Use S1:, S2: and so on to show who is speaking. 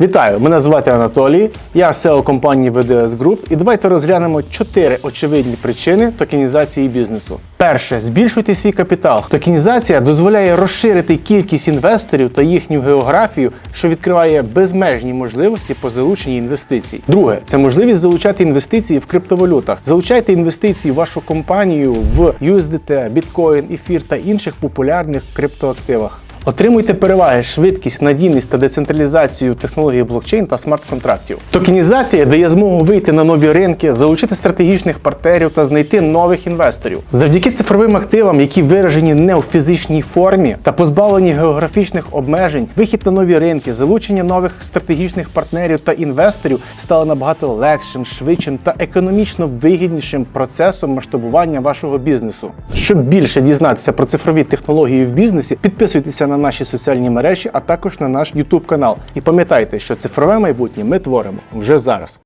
S1: Вітаю! Мене звати Анатолій, я SEO компанії VDS Group і давайте розглянемо чотири очевидні причини токенізації бізнесу. Перше, збільшуйте свій капітал. Токенізація дозволяє розширити кількість інвесторів та їхню географію, що відкриває безмежні можливості по залученні інвестицій. Друге, це можливість залучати інвестиції в криптовалютах. Залучайте інвестиції в вашу компанію в USDT, біткоін, ефір та інших популярних криптоактивах. Отримуйте переваги, швидкість, надійність та децентралізацію технології блокчейн та смарт-контрактів. Токенізація дає змогу вийти на нові ринки, залучити стратегічних партнерів та знайти нових інвесторів. Завдяки цифровим активам, які виражені не у фізичній формі та позбавлені географічних обмежень, вихід на нові ринки, залучення нових стратегічних партнерів та інвесторів стало набагато легшим, швидшим та економічно вигіднішим процесом масштабування вашого бізнесу. Щоб більше дізнатися про цифрові технології в бізнесі, підписуйтеся на наші соціальні мережі, а також на наш YouTube канал. І пам'ятайте, що цифрове майбутнє ми творимо вже зараз.